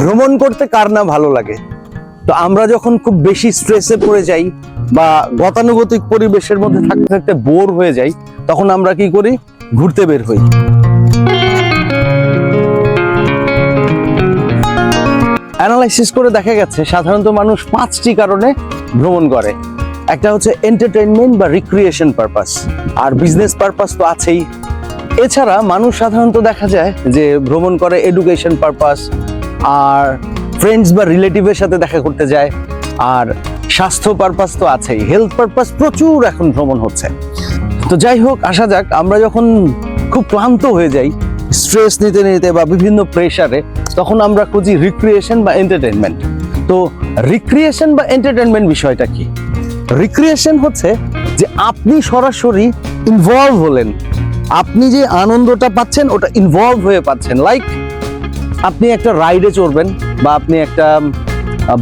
ভ্রমণ করতে কার না ভালো লাগে? তো আমরা যখন খুব বেশি স্ট্রেসে পড়ে যাই বা গতানুগতিক পরিবেশের মধ্যে থাকতে থাকতে বোর হয়ে যাই, তখন আমরা কি করি? ঘুরতে বের হই। অ্যানালাইসিস করে দেখা গেছে, সাধারণত মানুষ পাঁচটি কারণে ভ্রমণ করে। একটা হচ্ছে এন্টারটেনমেন্ট বা রিক্রিয়েশন পারপাস আর বিজনেস পারপাস তো আছেই। এছাড়া মানুষ সাধারণত দেখা যায় যে ভ্রমণ করে এডুকেশন পারপাস আর ফ্রেন্ডস বা রিলেটিভের সাথে দেখা করতে যায়। আর স্বাস্থ্য পারপাস তো আছেই হেলথ পারপাস প্রচুর এখন ভ্রমণ হচ্ছে। তো যাই হোক, আসা যাক, আমরা যখন খুব ক্লান্ত হয়ে যাই স্ট্রেস নিতে নিতে বা বিভিন্ন প্রেশারে তখন আমরা খুঁজি রিক্রিয়েশন বা এন্টারটেনমেন্ট তো রিক্রিয়েশন বা এন্টারটেনমেন্ট বিষয়টা কি? রিক্রিয়েশন হচ্ছে যে আপনি সরাসরি ইনভলভ হলেন। আপনি যে আনন্দটা পাচ্ছেন, ওটা ইনভলভ হয়ে পাচ্ছেন। লাইক আপনি একটা রাইডে চড়বেন বা আপনি একটা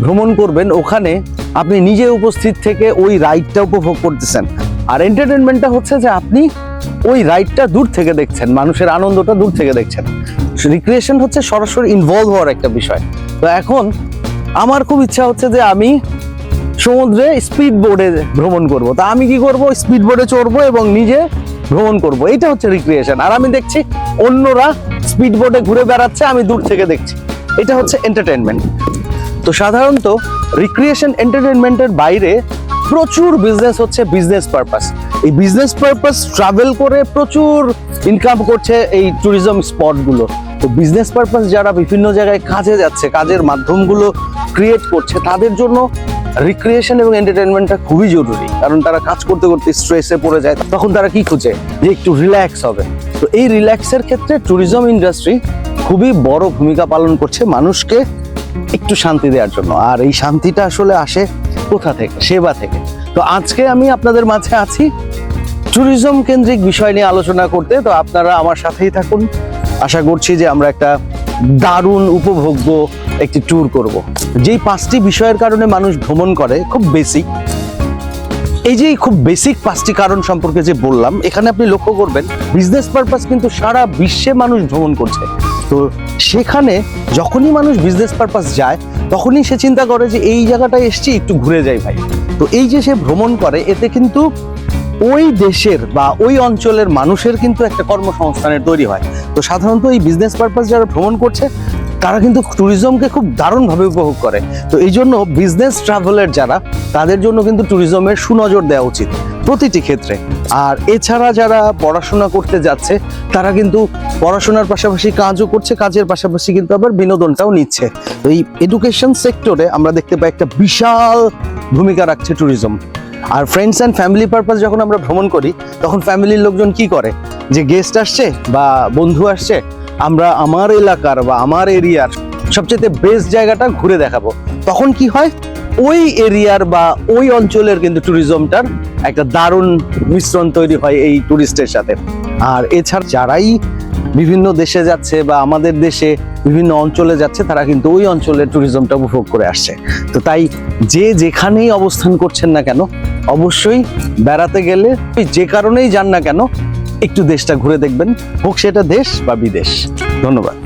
ভ্রমণ করবেন, ওখানে আপনি নিজে উপস্থিত থেকে ওই রাইডটা উপভোগ করতেছেন। আর এন্টারটেনমেন্টটা হচ্ছে যে আপনি ওই রাইডটা দূর থেকে দেখছেন, মানুষের আনন্দটা দূর থেকে দেখছেন। রিক্রিয়েশন হচ্ছে সরাসরি ইনভলভ হওয়ার একটা বিষয়। তো এখন আমার খুব ইচ্ছা হচ্ছে যে আমি সমুদ্রে স্পিড বোর্ডে ভ্রমণ করব। তা আমি কি করব? স্পিড বোর্ডে চড়বো এবং নিজে ভ্রমণ করব। এটা হচ্ছে রিক্রিয়েশন আর আমি দেখছি অন্যরা স্পিড বোর্ডে ঘুরে বেড়াচ্ছে, আমি দূর থেকে দেখছি। এটা হচ্ছে এন্টারটেনমেন্ট তো সাধারণত রিক্রিয়েশন এন্টারটেনমেন্টের বাইরে প্রচুর বিজনেস হচ্ছে বিজনেস পারপাস এই বিজনেস পারপাস ট্রাভেল করে প্রচুর ইনকাম করছে এই ট্যুরিজম স্পটগুলো তো বিজনেস পারপাস যারা বিভিন্ন জায়গায় কাজে যাচ্ছে, কাজের মাধ্যমগুলো ক্রিয়েট করছে, তাদের জন্য রিক্রিয়েশন এবং এন্টারটেনমেন্টটা খুবই জরুরি। কারণ তারা কাজ করতে করতে স্ট্রেসে পড়ে যায়, তখন তারা কি খুঁজে? যে একটু রিল্যাক্স হবে। তো এই রিল্যাক্সের ক্ষেত্রে ট্যুরিজম ইন্ডাস্ট্রি খুবই বড় ভূমিকা পালন করছে মানুষকে একটু শান্তি দেওয়ার জন্য। আর এই শান্তিটা আসলে আসে কোথা থেকে? সেবা থেকে। তো আজকে আমি আপনাদের মাঝে আছি ট্যুরিজম কেন্দ্রিক বিষয় নিয়ে আলোচনা করতে। তো আপনারা আমার সাথেই থাকুন। আশা করছি যে আমরা একটা দারুণ উপভোগ্য একটি ট্যুর করব। যেই পাঁচটি বিষয়ের কারণে মানুষ ভ্রমণ করে, খুব বেসিক এই যে খুব বেসিক পাঁচটি কারণ সম্পর্কে যে বললাম, এখানে আপনি লক্ষ্য করবেন বিজনেস পারপাস কিন্তু সারা বিশ্বে মানুষ ভ্রমণ করছে। তো সেখানে যখনই মানুষ বিজনেস পারপাস যায়, তখনই সে চিন্তা করে যে, এই জায়গাটায় এসছি, একটু ঘুরে যাই ভাই। তো এই যে সে ভ্রমণ করে, এতে কিন্তু ওই দেশের বা ওই অঞ্চলের মানুষের কিন্তু একটা কর্মসংস্থানের তৈরি হয়। তো সাধারণত এই বিজনেস পারপাস যারা ভ্রমণ করছে, তারা কিন্তু ট্যুরিজমকে খুব দারুণভাবে উপভোগ করে। তো এই জন্য বিজনেস ট্রাভেলার যারা, তাদের জন্য কিন্তু ট্যুরিজমের সুনজর দেওয়া উচিত প্রতিটি ক্ষেত্রে। আর এছাড়া যারা পড়াশোনা করতে যাচ্ছে, তারা কিন্তু পড়াশোনার পাশাপাশি কাজও করছে, কাজের পাশাপাশি কিন্তু আবার বিনোদনটাও নিচ্ছে। তো এই এডুকেশন সেক্টরে আমরা দেখতে পাই একটা বিশাল ভূমিকা রাখছে ট্যুরিজম আর ফ্রেন্ডস অ্যান্ড ফ্যামিলি পারপাস যখন আমরা ভ্রমণ করি, তখন ফ্যামিলির লোকজন কি করে? যে গেস্ট আসছে বা বন্ধু আসছে, আমরা আমার এলাকার বা আমার এরিয়ার সবচেয়ে বেস্ট জায়গাটা ঘুরে দেখাবো। তখন কি হয়? ওই এরিয়ার বা ওই অঞ্চলের কিন্তু ট্যুরিজমটার একটা দারুণ মিশ্রণ তৈরি হয় এই ট্যুরিস্টের সাথে। আর এছাড়া যারাই বিভিন্ন দেশে যাচ্ছে বা আমাদের দেশে বিভিন্ন অঞ্চলে যাচ্ছে, তারা কিন্তু ওই অঞ্চলের ট্যুরিজমটা উপভোগ করে আসছে। তো তাই যে যেখানেই অবস্থান করছেন না কেন অবশ্যই বেড়াতে গেলে যে কারণেই যান না কেন, একটু দেশটা ঘুরে দেখবেন, হোক সেটা দেশ বা বিদেশ। ধন্যবাদ।